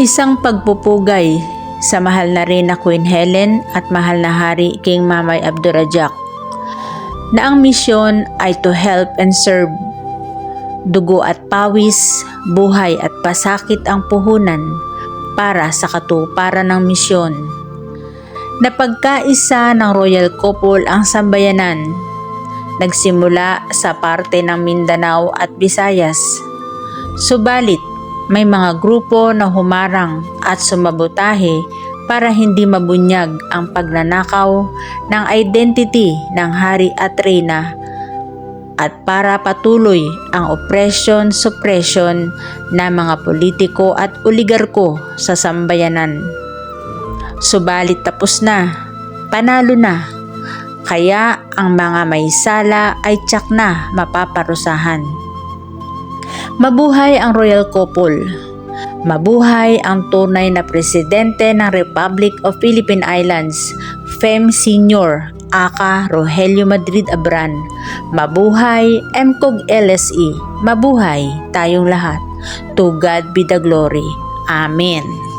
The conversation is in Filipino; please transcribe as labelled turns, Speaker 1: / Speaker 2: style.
Speaker 1: Isang pagpupugay sa mahal na Reyna Queen Helen at mahal na Hari King Mamay Abdurajak na ang misyon ay to help and serve. Dugo at pawis, buhay at pasakit ang puhunan para sa katuparan ng misyon. Napagkaisa ng royal couple ang sambayanan. Nagsimula sa parte ng Mindanao at Visayas. Subalit, may mga grupo na humarang at sumabotahe para hindi mabunyag ang pagnanakaw ng identity ng hari at reyna at para patuloy ang oppression-suppression ng mga politiko at oligarko sa sambayanan. Subalit tapos na, panalo na, kaya ang mga may sala ay tsak na mapaparusahan. Mabuhay ang royal couple. Mabuhay ang tunay na presidente ng Republic of Philippine Islands, Fem Senior, aka Rogelio Madrid Abran. Mabuhay MCOG LSE. Mabuhay tayong lahat. To God be the glory. Amen.